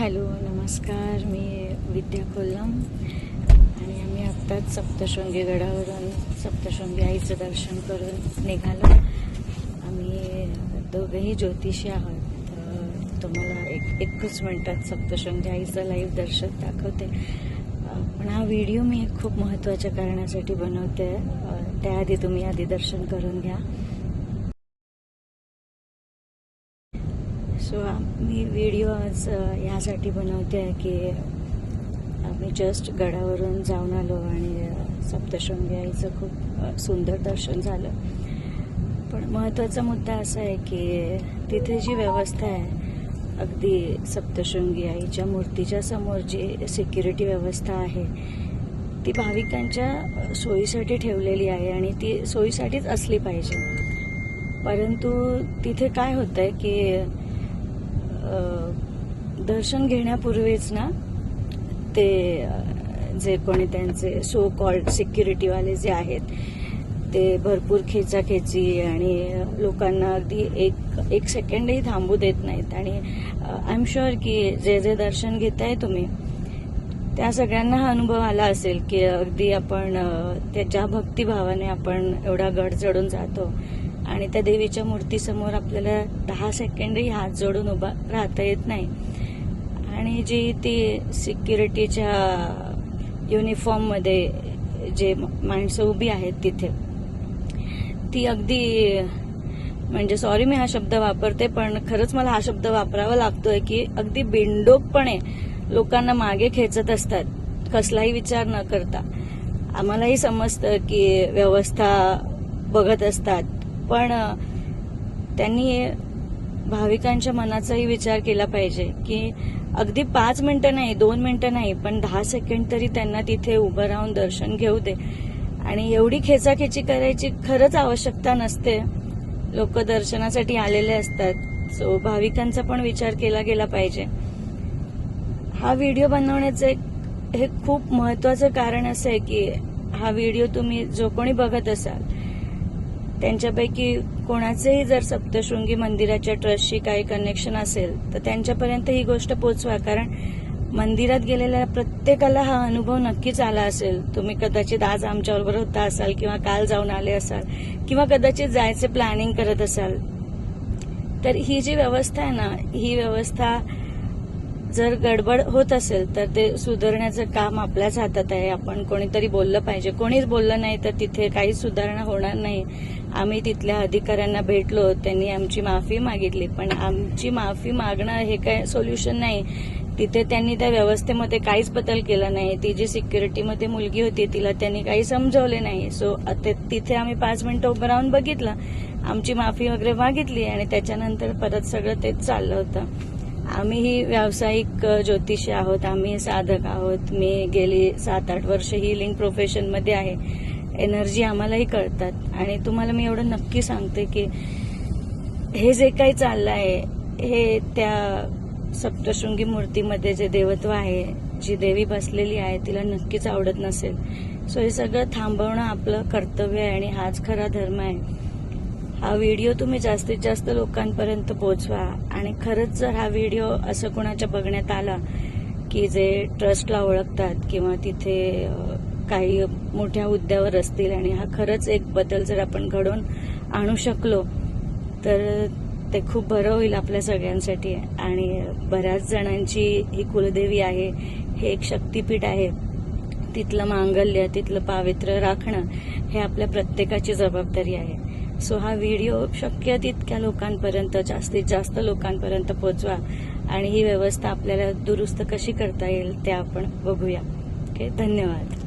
Hello नमस्कार. मी विद्या कोल्लम आणि आम्ही आत्ताच सप्तशृंगी गडावरून सप्तशृंगी आईचं दर्शन करून निघालो. आम्ही दोघंही ज्योतिषी आहोत. तर तुम्हाला एक एकच मिनटात सप्तशृंगी आईचं लाईव्ह दर्शन दाखवते. पण हा व्हिडिओ मी खूप महत्त्वाच्या कारणासाठी बनवते. त्याआधी तुम्ही आधी दर्शन करून घ्या. मी व्हिडिओ आज ह्यासाठी बनवते आहे की आम्ही जस्ट गडावरून जाऊन आलो आणि सप्तशृंगी आईचं खूप सुंदर दर्शन झालं. पण महत्त्वाचा मुद्दा असा आहे की तिथे जी व्यवस्था आहे अगदी सप्तशृंगी आईच्या मूर्तीच्या समोर जी सिक्युरिटी व्यवस्था आहे ती भाविकांच्या सोयीसाठी ठेवलेली आहे आणि ती सोयीसाठीच असली पाहिजे. परंतु तिथे काय होतं आहे की दर्शन घेण्यापूर्वीच ना ते जे कोणी त्यांचे सो कॉल्ड सिक्युरिटीवाले जे आहेत ते भरपूर खेचाखेची आणि लोकांना अगदी एक एक सेकंडही थांबू देत नाहीत. आणि आय एम शुअर की जे जे दर्शन घेताय तुम्ही त्या सगळ्यांना हा अनुभव आला असेल की अगदी आपण त्याच्या भक्तिभावाने आपण एवढा गड चढून जातो आणि त्या देवीच्या मूर्तीसमोर आपल्याला दहा सेकंडही हात जोडून उभा राहता येत नाही. आणि जी ती सिक्युरिटीच्या युनिफॉर्ममध्ये जे माणसं उभी आहेत तिथे ती अगदी म्हणजे सॉरी मी हा शब्द वापरते पण खरंच मला हा शब्द वापरावा लागतोय की अगदी बिंडोकपणे लोकांना मागे खेचत असतात. कसलाही विचार न करता. आम्हालाही समजतं की व्यवस्था बघत असतात. पण त्यांनी भाविकांच्या मनाचाही विचार केला पाहिजे की अगदी पाच मिनिटं नाही दोन मिनिटं नाही पण दहा सेकंड तरी त्यांना तिथे उभं राहून दर्शन घेऊ दे. आणि एवढी खेचाखेची करायची खरंच आवश्यकता नसते. लोक दर्शनासाठी आलेले असतात. सो भाविकांचा पण विचार केला गेला पाहिजे. हा व्हिडिओ बनवण्याचं एक हे खूप महत्वाचं कारण असं आहे की हा व्हिडिओ तुम्ही जो कोणी बघत असाल त्यांच्यापैकी कोणाचेही जर सप्तशृंगी मंदिराच्या ट्रस्टशी काही कनेक्शन असेल तर त्यांच्यापर्यंत ही गोष्ट पोचवा. कारण मंदिरात गेलेल्या प्रत्येकाला हा अनुभव नक्कीच आला असेल. तुम्ही कदाचित आज आमच्याबरोबर होता असाल किंवा काल जाऊन आले असाल किंवा कदाचित जायचे प्लॅनिंग करत असाल. तर ही जी व्यवस्था आहे ना ही व्यवस्था जर गडबड होत असेल तर ते सुधारण्याचं काम आपल्याच हातात आहे. आपण कोणीतरी बोललं पाहिजे. कोणीच बोललं नाही तर तिथे काही सुधारणा होणार नाही. आम्ही तिथल्या अधिकाऱ्यांना भेटलो त्यांनी आमची माफी मागितली. पण आमची माफी मागणं हे काय सोल्युशन नाही. तिथे त्यांनी त्या व्यवस्थेमध्ये काहीच बदल केला नाही. ती जी सिक्युरिटीमध्ये मुलगी होती तिला त्यांनी काही समजवले नाही. सो तिथे आम्ही पाच मिनिटं उभं राहून बघितलं. आमची माफी वगैरे मागितली आणि त्याच्यानंतर परत सगळं तेच चाललं होतं. आम्हीही व्यावसायिक ज्योतिषी आहोत आम्ही साधक आहोत. मी गेली सात आठ वर्ष हिलिंग प्रोफेशनमध्ये आहे. एनर्जी आम्हालाही कळतात. आणि तुम्हाला मी एवढं नक्की सांगते की हे जे काही चाललं आहे हे त्या सप्तशृंगी मूर्तीमध्ये जे देवत्व आहे जी देवी बसलेली आहे तिला नक्कीच आवडत नसेल. सो हे सगळं थांबवणं आपलं कर्तव्य आहे आणि हाच खरा धर्म आहे. हा व्हिडिओ तुम्ही जास्तीत जास्त लोकांपर्यंत पोहोचवा. आणि खरंच जर हा व्हिडिओ असं कोणाच्या बघण्यात आला की जे ट्रस्टला ओळखतात किंवा तिथे काही मोठ्या हुद्द्यावर असतील आणि हा खरंच एक बदल जर आपण घडवून आणू शकलो तर ते खूप बरं होईल आपल्या सगळ्यांसाठी. आणि बऱ्याच जणांची ही कुलदेवी आहे हे एक शक्तीपीठ आहे. तिथलं मांगल्य तिथलं पावित्र्य राखणं हे आपल्या प्रत्येकाची जबाबदारी आहे. सो हा व्हिडिओ शक्य तितक्या लोकांपर्यंत जास्तीत जास्त लोकांपर्यंत पोहोचवा आणि ही व्यवस्था आपल्याला दुरुस्त कशी करता येईल ते आपण बघूया. ओके धन्यवाद.